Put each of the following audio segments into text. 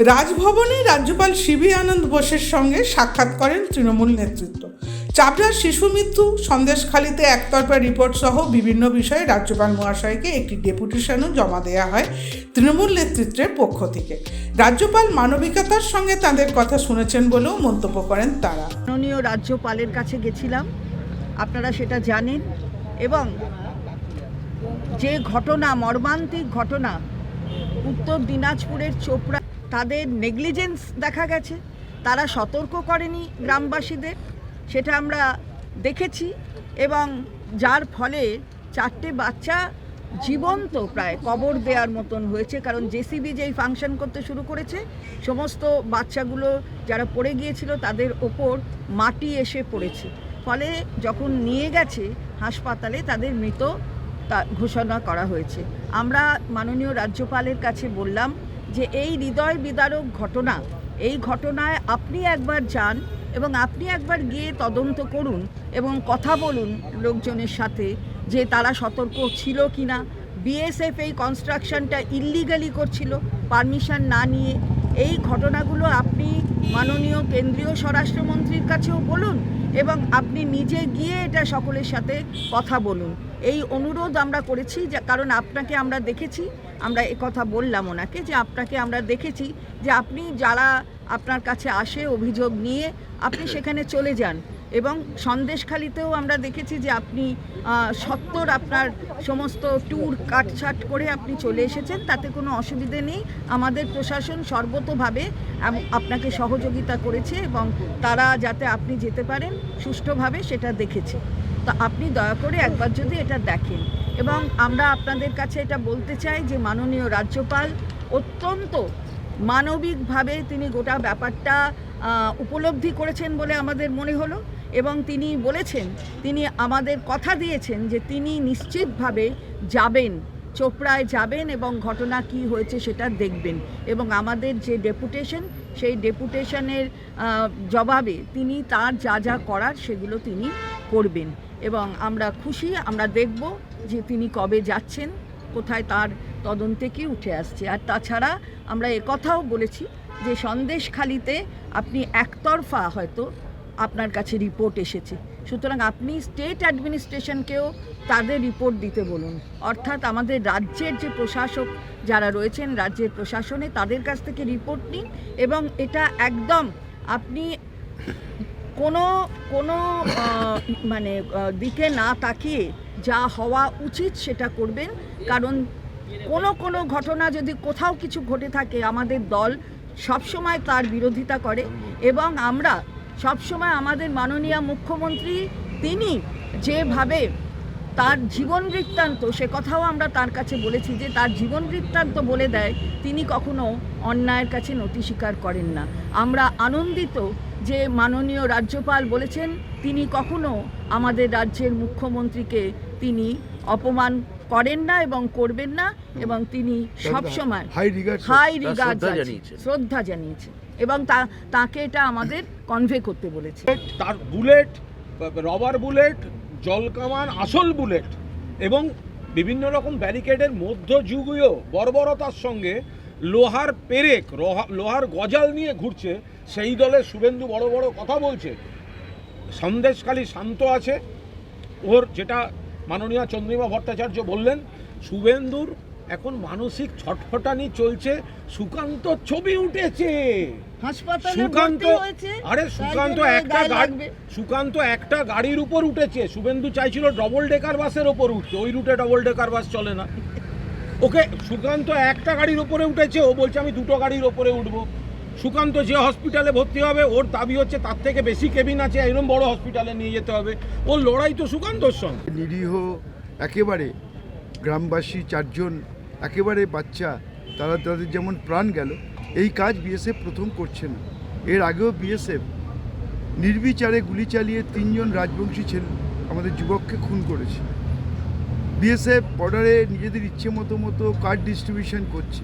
রাজভবনে রাজ্যপাল শিবি আনন্দ বোসের সঙ্গে সাক্ষাৎ করেন তৃণমূল নেতৃত্ব। চাপড়ার শিশু মৃত্যু, সন্দেশখালিতে একতরফা রিপোর্ট সহ বিভিন্ন বিষয়ে রাজ্যপাল মহাশয়কে একটি ডেপুটেশনও জমা দেওয়া হয় তৃণমূল নেতৃত্বের পক্ষ থেকে। রাজ্যপাল মানবিকতার সঙ্গে তাদের কথা শুনেছেন বলেও মন্তব্য করেন তারা। মাননীয় রাজ্যপালের কাছে গেছিলাম, আপনারা সেটা জানেন এবং যে ঘটনা, মর্মান্তিক ঘটনা, উত্তর দিনাজপুরের চোপড়া তাদের নেগলিজেন্স দেখা গেছে। তারা সতর্ক করেনি গ্রামবাসীদের, সেটা আমরা দেখেছি এবং যার ফলে চারটে বাচ্চা জীবন্ত প্রায় কবর দেওয়ার মতন হয়েছে, কারণ জেসিবি যেই ফাংশন করতে শুরু করেছে, সমস্ত বাচ্চাগুলো যারা পড়ে গিয়েছিল তাদের ওপর মাটি এসে পড়েছে। ফলে যখন নিয়ে গেছে হাসপাতালে, তাদের মৃত ঘোষণা করা হয়েছে। আমরা মাননীয় রাজ্যপালের কাছে বললাম যে এই হৃদয় বিদারক ঘটনা, এই ঘটনায় আপনি একবার যান এবং আপনি একবার গিয়ে তদন্ত করুন এবং কথা বলুন লোকজনের সাথে যে তারা সতর্ক ছিল কি না বিএসএফ এই কনস্ট্রাকশনটা ইল্লিগালি করছিল পারমিশন না নিয়ে। এই ঘটনাগুলো আপনি মাননীয় কেন্দ্রীয় স্বরাষ্ট্রমন্ত্রীর কাছেও বলুন এবং আপনি নিজে গিয়ে এটা সকলের সাথে কথা বলুন। এই অনুরোধ আমরা করেছি যে, কারণ আপনাকে আমরা দেখেছি, আমরা কথা বললাম ওনাকে যে, আপনাকে আমরা দেখেছি যে, আপনি যারা আপনার কাছে আসে অভিযোগ নিয়ে, আপনি সেখানে চলে যান। এবং সন্দেশখালিতেও আমরা দেখেছি যে, আপনি সত্তর আপনার সমস্ত ট্যুর কাটছাট করে আপনি চলে এসেছেন, তাতে কোনো অসুবিধে নেই। আমাদের প্রশাসন সর্বতোভাবে আপনাকে সহযোগিতা করেছে এবং তারা যাতে আপনি যেতে পারেন সুষ্ঠুভাবে সেটা দেখেছে। তো আপনি দয়া করে একবার যদি এটা দেখেন। এবং আমরা আপনাদের কাছে এটা বলতে চাই যে মাননীয় রাজ্যপাল, অত্যন্ত মানবিকভাবে তিনি গোটা ব্যাপারটা উপলব্ধি করেছেন বলে আমাদের মনে হলো। এবং তিনি বলেছেন, তিনি আমাদের কথা দিয়েছেন যে তিনি নিশ্চিতভাবে যাবেন, চোপড়ায় যাবেন এবং ঘটনা কি হয়েছে সেটা দেখবেন। এবং আমাদের যে ডেপুটেশন, সেই ডেপুটেশনের জবাবে তিনি তার যা যা করার সেগুলো তিনি করবেন। এবং আমরা খুশি, আমরা দেখব যে তিনি কবে যাচ্ছেন, কোথায় তার তদন্তে কি উঠে আসছে। আর তাছাড়া আমরা একথাও বলেছি যে সন্দেশখালিতে আপনি একতরফা হয়তো আপনার কাছে রিপোর্ট এসেছে। সুতরাং আপনি স্টেট অ্যাডমিনিস্ট্রেশনকেও তাদের রিপোর্ট দিতে বলুন। অর্থাৎ আমাদের রাজ্যের যে প্রশাসক যারা রয়েছেন, রাজ্যের প্রশাসনে তাদের কাছ থেকে রিপোর্ট নিন এবং এটা একদম আপনি কোনো কোনো মানে দিকে না তাকিয়ে যা হওয়া উচিত সেটা করবেন। কারণ কোনো কোনো ঘটনা যদি কোথাও কিছু ঘটে থাকে, আমাদের দল সবসময় তার বিরোধিতা করে এবং আমরা সবসময় আমাদের মাননীয় মুখ্যমন্ত্রী, তিনি যেভাবে তার জীবন বৃত্তান্ত সে কথাও আমরা তার কাছে বলেছি যে তার জীবন বৃত্তান্ত বলে দেয় তিনি কখনো অন্যায়ের কাছে নতি স্বীকার করেন না। আমরা আনন্দিত যে মাননীয় রাজ্যপাল বলেছেন তিনি কখনো আমাদের রাজ্যের মুখ্যমন্ত্রীকে তিনি অপমান করেন না এবং করবেন না এবং তিনি সবসময় হাই রিগার্ড শ্রদ্ধা জানিয়েছেন। এবং তা তাকে এটা আমাদের কনভে করতে বলেছে। তার বুলেট রবার বুলেট জলকামান আসল বুলেট এবং বিভিন্ন রকম ব্যারিকেডের মধ্যযুগীয় বর্বরতার সঙ্গে লোহার পেরেক লোহার গজাল নিয়ে ঘুরছে। সেই দলে শুভেন্দু বড় বড় কথা বলছে। সন্দেশখালী শান্ত আছে। ওর যেটা মাননীয় চন্দ্রিমা ভট্টাচার্য বললেন, শুভেন্দুর এখন মানসিক ছটফটানি চলছে সুকান্ত ছবি উঠেছে। হাসপাতালে সুকান্ত আরে সুকান্ত একটা গাড়ি লাগবে। সুকান্ত একটা গাড়ির উপর উঠেছে। শুভেন্দু চাইছিল ডবল ডেকার বাসের ওপর উঠতে। ওই রুটে ডবল ডেকার বাস চলে না। ওকে সুকান্ত একটা গাড়ির উপরে উঠেছে। ও বলছে আমি দুটো গাড়ির ওপরে উঠবো। সুকান্ত যে হসপিটালে ভর্তি হবে ওর দাবি হচ্ছে তার থেকে বেশি কেবিন আছে এরকম বড় হসপিটালে নিয়ে যেতে হবে। ওর লড়াই তো সুকান্তর সঙ্গে। নিরীহ একেবারে গ্রামবাসী চারজন একেবারে বাচ্চা, তারা তাদের যেমন প্রাণ গেল, এই কাজ বিএসএফ প্রথম করছে না। এর আগেও বিএসএফ নির্বিচারে গুলি চালিয়ে তিনজন রাজবংশী ছেলে আমাদের যুবককে খুন করেছে। বিএসএফ বর্ডারে নিজেদের ইচ্ছে মতো মতো কার্ড ডিস্ট্রিবিউশন করছে।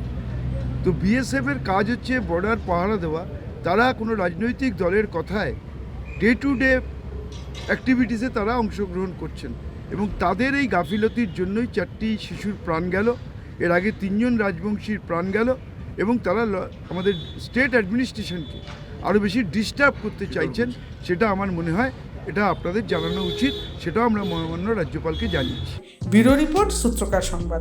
তো বিএসএফের কাজ হচ্ছে বর্ডার পাহারা দেওয়া। তারা কোনো রাজনৈতিক দলের কথায় ডে টু ডে অ্যাক্টিভিটিসে তারা অংশগ্রহণ করছেন এবং তাদের এই গাফিলতির জন্যই চারটি শিশুর প্রাণ গেল। এর আগে তিনজন রাজবংশীর প্রাণ গেল এবং তারা আমাদের স্টেট অ্যাডমিনিস্ট্রেশনকে আরও বেশি ডিস্টার্ব করতে চাইছেন। সেটা আমার মনে হয় এটা আপনাদের জানানো উচিত। সেটাও আমরা মহামান্য রাজ্যপালকে জানিয়েছি। ব্যুরো রিপোর্ট সূত্রকার সংবাদ।